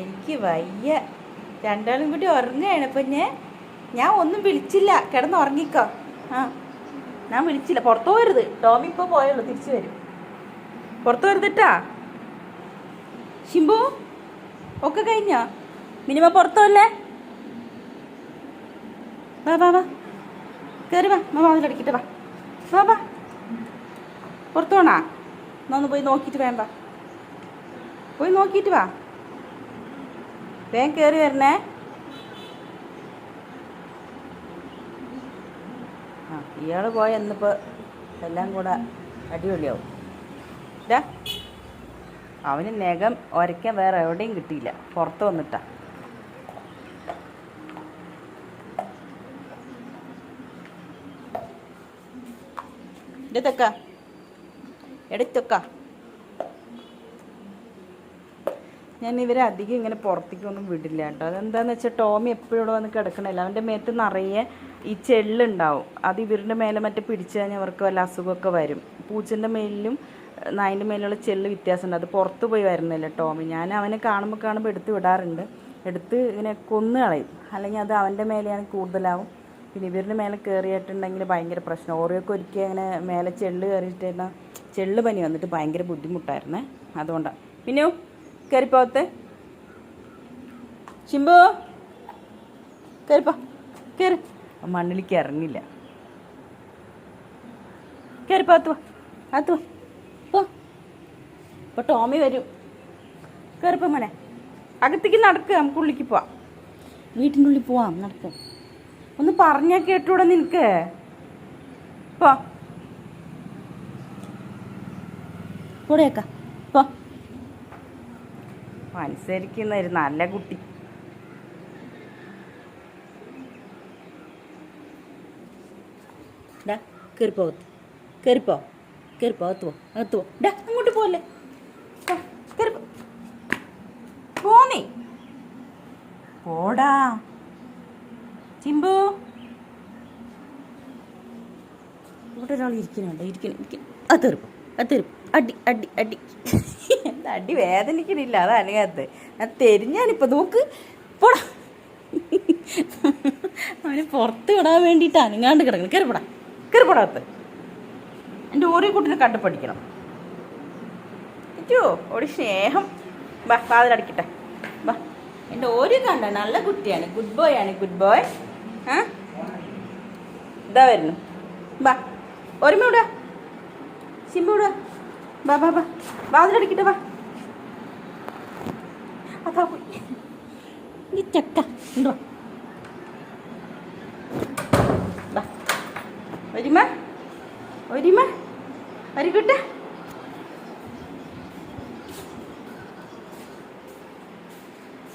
എനിക്ക് വയ്യ. രണ്ടാളും കൂടി ഉറങ്ങുകയാണ്. ഇപ്പം ഞാൻ ഞാൻ ഒന്നും വിളിച്ചില്ല. കിടന്ന് ഉറങ്ങിക്കോ. ആ ഞാൻ വിളിച്ചില്ല. പുറത്തു പോരുത് ടോമി ഇപ്പോൾ പോയുള്ളൂ. തിരിച്ചു വരും. പുറത്തു വരുതിട്ടാ ശിംബു ഒക്കെ കഴിഞ്ഞോ? മിനിമ പുറത്തല്ലേ വാ വാ വാ. കയറി വാ. മാ വാ. വാ വാ. പുറത്തു പോണാ? എന്നാ പോയി നോക്കിയിട്ട് വേണ്ട പോയി നോക്കിയിട്ട് വാ. വേഗം കയറി വരണേ. ആ ഇയാൾ പോയ എന്നിപ്പോൾ എല്ലാം കൂടെ അടിപൊളിയാവും. ഇതാ അവന് നഖം ഒരയ്ക്കാൻ വേറെ എവിടെയും കിട്ടിയില്ല. പുറത്ത് വന്നിട്ടാ. എടുത്തൊക്ക എടുത്തൊക്ക ഞാൻ ഇവരെ അധികം ഇങ്ങനെ പുറത്തേക്കൊന്നും വിടില്ല കേട്ടോ. അതെന്താന്ന് വെച്ചാൽ ടോമി എപ്പോഴും ഇവിടെ വന്ന് കിടക്കണില്ല അവന്റെ മേത്ത് നിറയെ ഈ ചെള്ളുണ്ടാവും. അത് ഇവരുടെ മേലെ മറ്റേ പിടിച്ചു കഴിഞ്ഞാൽ അവർക്ക് വല്ല അസുഖമൊക്കെ വരും. പൂച്ചന്റെ മേലിലും നായിന്റെ മേലുള്ള ചെള്ള് വ്യത്യാസമുണ്ട്. അത് പുറത്ത് പോയി വരുന്നില്ല ടോമി. ഞാൻ അവനെ കാണുമ്പോൾ കാണുമ്പോൾ എടുത്ത് വിടാറുണ്ട്. എടുത്ത് ഇങ്ങനെ കൊന്നു കളയും. അല്ലെങ്കിൽ അത് അവന്റെ മേലെയാണ് കൂടുതലാവും. പിന്നെ ഇവരുടെ മേലെ കയറിയിട്ടുണ്ടെങ്കിൽ ഭയങ്കര പ്രശ്നം. ഓരോക്കെ ഒരിക്കൽ അങ്ങനെ മേലെ ചെള്ള് കയറിയിട്ട് ചെള്ള് പനി വന്നിട്ട് ഭയങ്കര ബുദ്ധിമുട്ടായിരുന്നേ. അതുകൊണ്ടാണ് പിന്നെ? കയറിപ്പോകത്തെ ചിമ്പു കയറിപ്പോ. കയറി മണ്ണിലേക്ക് ഇറങ്ങില്ല. കയറിപ്പോ അത്തു അത്തു പോ. ഇപ്പോൾ ടോമി വരും. കയറിപ്പോ മോനെ. അകത്തേക്ക് നടക്കുക നമുക്ക് ഉള്ളിക്ക് പോവാം. വീട്ടിന്റെ ഉള്ളിൽ പോവാം നടക്കുക ഒന്ന് പറഞ്ഞാൽ കേട്ടൂടെ നിനക്ക്? പോ. കൂടെയൊക്കെ പോ. അനുസരിക്കുന്ന ഒരു നല്ല കുട്ടി. ഡാ കയറിപ്പോ അകത്ത്. കയറിപ്പോ കയറിപ്പോ അകത്ത് പോ അകത്ത് പോ. ഡാ അങ്ങോട്ട് പോലെ കയറിപ്പോ പോന്നേ. പോടാ. ചിമ്പു. ഇവിടെ ഒരാൾ ഇരിക്കുന്നുണ്ട് ഇരിക്കണം ഇരിക്കുന്നു. അത് തീർപ്പ് അത് തീർപ്പ് അടി അടി അടി. അടി വേദനിക്കണില്ല അതാ അനങ്ങാത്ത ഞാൻ തെരിഞ്ഞാനിപ്പോൾ നോക്ക്. പോടാ. അവന് പുറത്ത് വിടാൻ വേണ്ടിയിട്ട് അനങ്ങാണ്ട് കിടക്കണം കരുപടാ കരുപടാത്ത് എന്റെ ഓരോ കുട്ടിനെ കണ്ടു പഠിക്കണം. പറ്റുമോ ഒരു സ്നേഹം. വാ വാതിലടക്കട്ടെ വാ. എന്റെ ഓരോ കണ്ട? നല്ല കുട്ടിയാണ്. ഗുഡ് ബോയ് ആണ് ഗുഡ് ബോയ് ആ? ഇതാ വരുന്നു. വാ. ഒരുമ വിടുക സിമ്പ വിടുക വാ ബാ ബാ വാതിലടക്കട്ടെ വാ. പോയി.